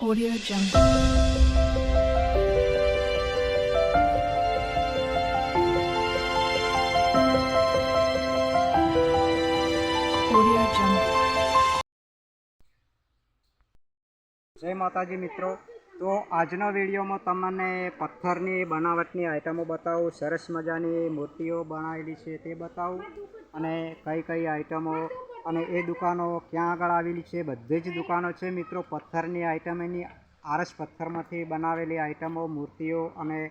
Audio Jungle. Audio Jungle. જય માતાજી મિત્રો તો આજના વિડીયોમાં તમને પથ્થરની બનાવટની આઇટમો બતાવું, સરસ મજાની મૂર્તિઓ બનાવેલી છે તે બતાવું અને કઈ કઈ આઇટમો અને એ દુકાનો ક્યાં આગળ આવેલી છે? બધી જ દુકાનો છે મિત્રો. પથ્થરની આઇટમ એની આરસ પથ્થરમાંથી બનાવેલી આઇટમો મૂર્તિઓ અને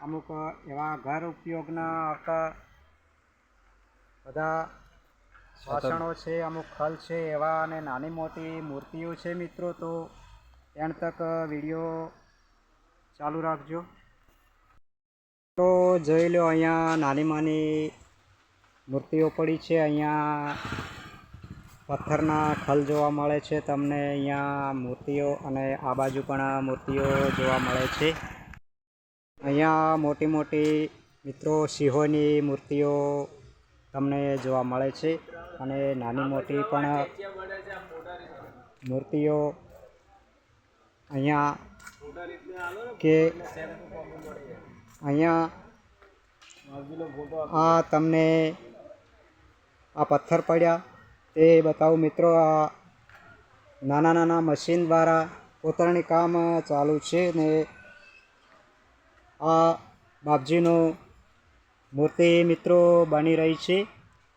અમુક એવા ઘર ઉપયોગના આવતા બધા વાસણો છે, અમુક ખલ છે, એવા અને નાની મોટી મૂર્તિઓ છે મિત્રો. તો એણ તક વીડિયો ચાલુ રાખજો. તો જોઈ લો, અહીંયા નાની માની મૂર્તિઓ પડી છે. અહીંયા પથ્થરના ખલ જોવા મળે છે. તમને અહીંયા મૂર્તિઓ અને આ બાજુ પણ મૂર્તિઓ જોવા મળે છે. અહીંયા મોટી મોટી મિત્રો સિંહોની મૂર્તિઓ તમને જોવા મળે છે અને નાની મોટી પણ મૂર્તિઓ અહીંયા કે અહીંયા આ તમને આ પથ્થર પડ્યા. તે બતાવું મિત્રો, આ નાના નાના મશીન દ્વારા કોતરણી કામ ચાલુ છે ને આ બાપજીનું મૂર્તિ મિત્રો બની રહી છે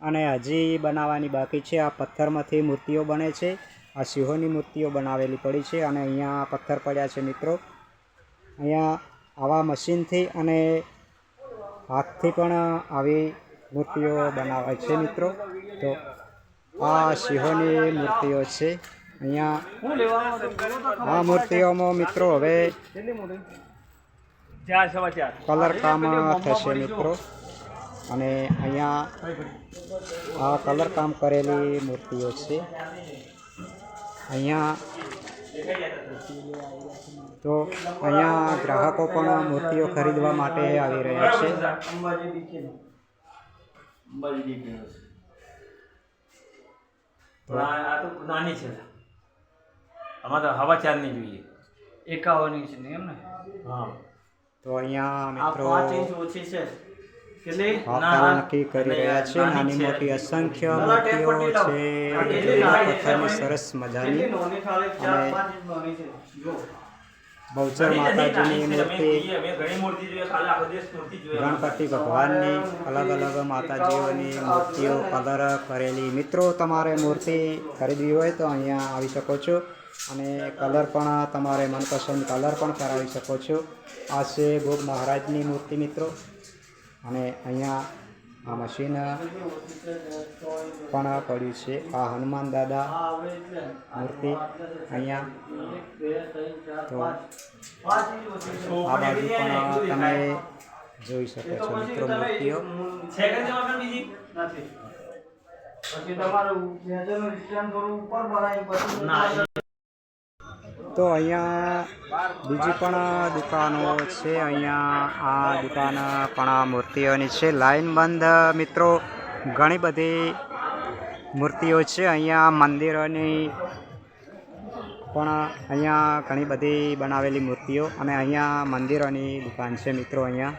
અને હજી બનાવવાની બાકી છે. આ પથ્થરમાંથી મૂર્તિઓ બને છે, આ સિંહોની મૂર્તિઓ બનાવેલી પડી છે અને અહીંયા પથ્થર પડ્યા છે મિત્રો. અહીંયા આવા મશીનથી અને હાથથી પણ આવી મૂર્તિઓ બનાવાય છે મિત્રો. તો આ સિંહોની મૂર્તિઓ છે. અહીંયા આ મૂર્તિઓમાં મિત્રો હવે કલર કામ થશે મિત્રો. અને અહીંયા આ કલર કામ કરેલી મૂર્તિઓ છે. અહીંયા તો અહીંયા ગ્રાહકો પણ મૂર્તિઓ ખરીદવા માટે આવી રહ્યા છે અંબાજી દીખે અંબાજી દીખે પણ આ તો નાની છે. આમાં તો હવા ચારની જોઈએ. એકાવન ઇંચની એમ ને હા. તો અહીંયા મિત્રો પાંચ ઇંચ ઓછી છે. નક્કી કરી રહ્યા છે. નાની મોટી અસંખ્ય મૂર્તિઓ છે. પથ્થરની સરસ મજાની. અને છે. બહુચર માતાજીની મૂર્તિ ગણપતિ ભગવાનની અલગ અલગ માતાજીઓની મૂર્તિઓ કલર કરેલી. મિત્રો તમારે મૂર્તિ ખરીદવી હોય તો અહીંયા આવી શકો છો અને કલર પણ તમારે મનપસંદ કલર પણ કરાવી શકો છો. આ છે ભોગ મહારાજની મૂર્તિ મિત્રો. અને અહીંયા આ મશીન પણ પડ્યું છે? આ હનુમાન દાદા મૂર્તિ અહીંયા. તો આ બાજુ પણ તમે જોઈ શકો છો મિત્રો મૂર્તિઓ. પછી તમારું ઉપર બનાવી પછી તો અહીંયા બીજી પણ દુકાનો છે. અહીંયા આ દુકાન પણ મૂર્તિઓની છે. લાઈન બંધ, મિત્રો. ઘણી બધી મૂર્તિઓ છે. અહીંયા મંદિરોની પણ અહીંયા ઘણી બધી બનાવેલી મૂર્તિઓ અને અહીંયા મંદિરોની દુકાન છે, મિત્રો, અહીંયા.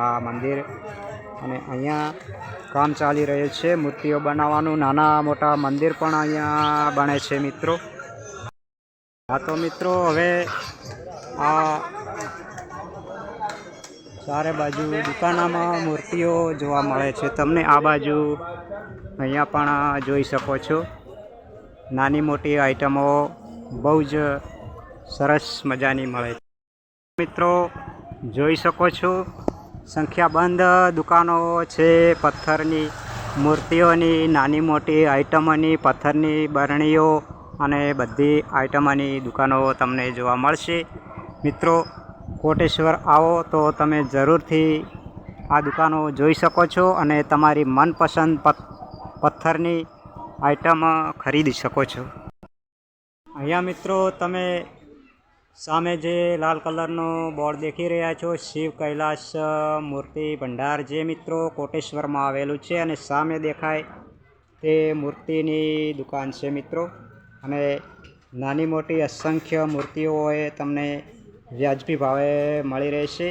આ મંદિર અને અહીંયા કામ ચાલી રહ્યું છે. મૂર્તિઓ બનાવવાનું નાના મોટા મંદિર પણ અહીંયા બને છે, મિત્રો. હા, તો મિત્રો, હવે આ ચારે બાજુ દુકાનામાં મૂર્તિઓ જોવા મળે છે. તમને આ બાજુ અહીંયા પણ જોઈ શકો છો. નાની મોટી આઈટમો બહુ જ સરસ મજાની મળે છે. મિત્રો, જોઈ શકો છો, સંખ્યાબંધ દુકાનો છે પથ્થરની, મૂર્તિઓની, નાની મોટી આઈટમોની, પથ્થરની બરણીઓ અને બધી આઈટમોની દુકાનો તમને જોવા મળશે. મિત્રો, કોટેશ્વર આવો તો તમે જરૂરથી આ દુકાનો જોઈ શકો છો અને તમારી મનપસંદ પથ પથ્થરની આઈટમ ખરીદી શકો છો. અહીંયા મિત્રો, તમે સામે જે લાલ કલરનો બોર્ડ દેખી રહ્યા છો, શિવ કૈલાસ મૂર્તિ ભંડાર જે મિત્રો કોટેશ્વરમાં આવેલું છે અને સામે દેખાય તે મૂર્તિની દુકાન છે મિત્રો. અને નાની મોટી અસંખ્ય મૂર્તિઓ એ તમને વ્યાજબી ભાવે મળી રહેશે.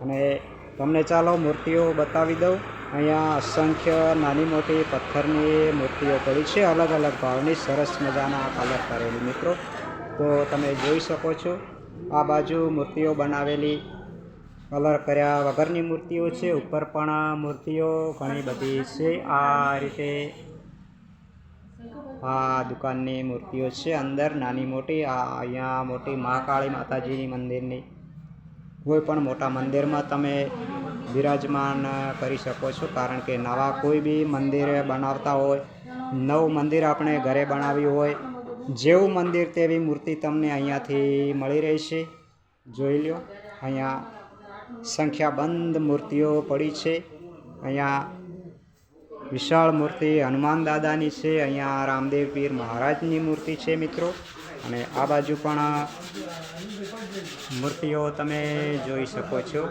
અને તમને ચાલો મૂર્તિઓ બતાવી દઉં. અહીંયા અસંખ્ય નાની મોટી પથ્થરની મૂર્તિઓ પડી છે. અલગ અલગ ભાવની સરસ મજાના કલર કરેલી મિત્રો. તો તમે જોઈ શકો છો, આ બાજુ મૂર્તિઓ બનાવેલી કલર કર્યા વગરની મૂર્તિઓ છે. ઉપર પણ મૂર્તિઓ ઘણી બધી છે. આ રીતે આ દુકાનની મૂર્તિઓ છે. અંદર નાની મોટી, આ અહીંયા મોટી મહાકાળી માતાજીની મંદિરની. કોઈ પણ મોટા મંદિરમાં તમે બિરાજમાન કરી શકો છો. કારણ કે નવા કોઈ બી મંદિર બનાવતા હોય, નવું મંદિર આપણે ઘરે બનાવ્યું હોય, જેવું મંદિર તેવી મૂર્તિ તમને અહીંયાથી મળી રહેશે. જોઈ લો અહીંયા સંખ્યાબંધ મૂર્તિઓ પડી છે. અહીંયા વિશાળ મૂર્તિ હનુમાન દાદાની છે, અહીંયા રામદેવ પીર મહારાજની મૂર્તિ છે મિત્રો. અને આ બાજુ પણ મૂર્તિઓ તમે જોઈ શકો છો.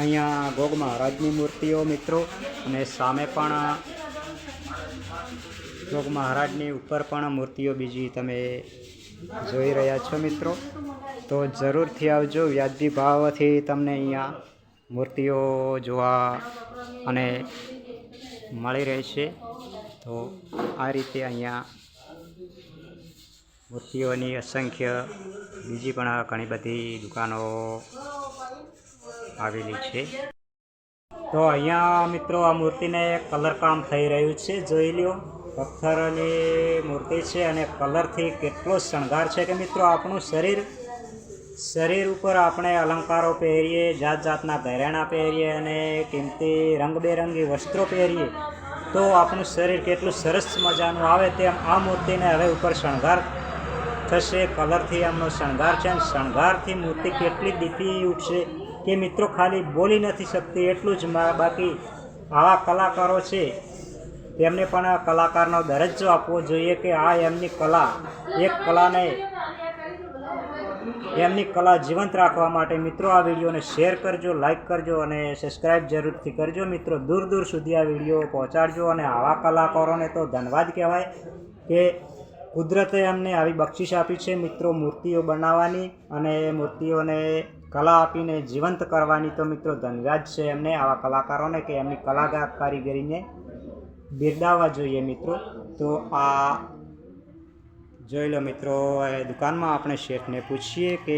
અહીંયા ગોગ મહારાજની મૂર્તિઓ મિત્રો, અને સામે પણ ગોગ મહારાજની ઉપર પણ મૂર્તિઓ બીજી તમે જોઈ રહ્યા છો મિત્રો. તો જરૂરથી આવજો, વ્યાજબી ભાવથી તમને અહીંયા મૂર્તિઓ જોવા અને મળી રહેશે. તો આ રીતે અહીંયા મૂર્તિઓની અસંખ્ય, બીજી પણ ઘણી બધી દુકાનો આવેલી છે. તો અહીંયા મિત્રો આ મૂર્તિને કલર કામ થઈ રહ્યું છે. જોઈ લ્યો પથ્થરની મૂર્તિ છે અને કલરથી કેટલો શણગાર છે કે મિત્રો આપણું શરીર શરીર ઉપર આપણે અલંકારો પહેરીએ જાત જાતના ઘરેણા પહેરીએ અને કિંમતી રંગબેરંગી વસ્ત્રો પહેરીએ, તો આપણું શરીર કેટલું સરસ મજાનું આવે તેમ આ મૂર્તિને હવે ઉપર શણગાર થશે, કલરથી એમનો શણગાર છે અને શણગારથી મૂર્તિ કેટલી દીપી ઉઠશે કે મિત્રો ખાલી બોલી નથી શકતી, એટલું જ બાકી આવા કલાકારો છે તેમને પણ કલાકારનો દરજ્જો આપવો જોઈએ કે આ એમની કલા, એક કલાને એમની કલા જીવંત રાખવા માટે મિત્રો આ વિડીયોને શેર કરજો લાઈક કરજો અને સબસ્ક્રાઈબ જરૂરથી કરજો મિત્રો. દૂર દૂર સુધી આ વીડિયો પહોંચાડજો અને આવા કલાકારોને તો ધન્યવાદ કહેવાય કે કુદરતે એમને આવી બક્ષિશ આપી છે મિત્રો મૂર્તિઓ બનાવવાની અને મૂર્તિઓને કલા આપીને જીવંત કરવાની તો મિત્રો ધન્યવાદ છે એમને. આવા કલાકારોને કે એમની કલાકાર કારીગરીને બિરદાવવા જોઈએ મિત્રો. તો આ જોઈ લો મિત્રો એ દુકાનમાં આપણે શેઠને પૂછીએ કે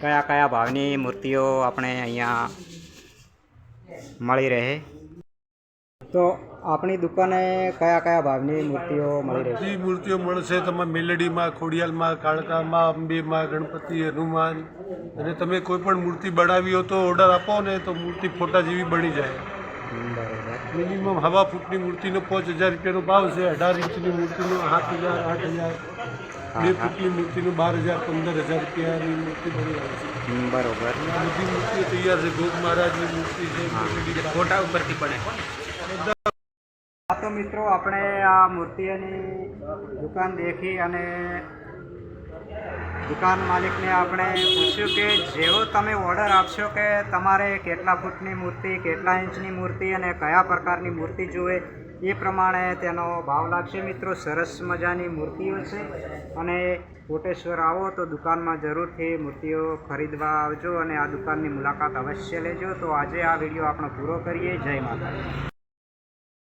કયા કયા ભાવની મૂર્તિઓ આપણે અહીંયા મળી રહે. તો આપણી દુકાને કયા કયા ભાવની મૂર્તિઓ મળી રહે? બધી મૂર્તિઓ મળશે તમે મેલડીમાં, ખોડિયાલમાં, કાળકામાં, અંબેમાં, ગણપતિ, હનુમાન. અને તમે કોઈ પણ મૂર્તિ બનાવી હો તો ઓર્ડર આપો ને તો મૂર્તિ ફોટા જેવી બની જાય. મિનિમમ હવા ફૂટની મૂર્તિનો પાંચ હજાર રૂપિયાનો ભાવ છે અઢાર ઇંચની મૂર્તિનો સાત હજાર આઠ હજાર બે ફૂટની મૂર્તિનો બાર હજાર પંદર હજાર રૂપિયાની મૂર્તિ બની આવે છે. બરોબર. બધી મૂર્તિઓ તૈયાર છે ગોગ મહારાજની મૂર્તિ છે ફોટા ઉપરથી પડે. તો મિત્રો આપણે આ મૂર્તિઓની દુકાન દેખી અને દુકાન માલિકને આપણે પૂછ્યું કે જેવો તમે ઓર્ડર આપશો કે તમારે કેટલા ફૂટની મૂર્તિ, કેટલા ઇંચની મૂર્તિ અને કયા પ્રકારની મૂર્તિ જોઈએ એ પ્રમાણે તેનો ભાવ લાગશે. મિત્રો, સરસ મજાની મૂર્તિઓ છે અને કોટેશ્વર આવો તો દુકાનમાં જરૂરથી મૂર્તિઓ ખરીદવા આવજો અને આ દુકાનની મુલાકાત અવશ્ય લેજો. તો આજે આ વીડિયો આપણો પૂરો કરીએ. જય માતા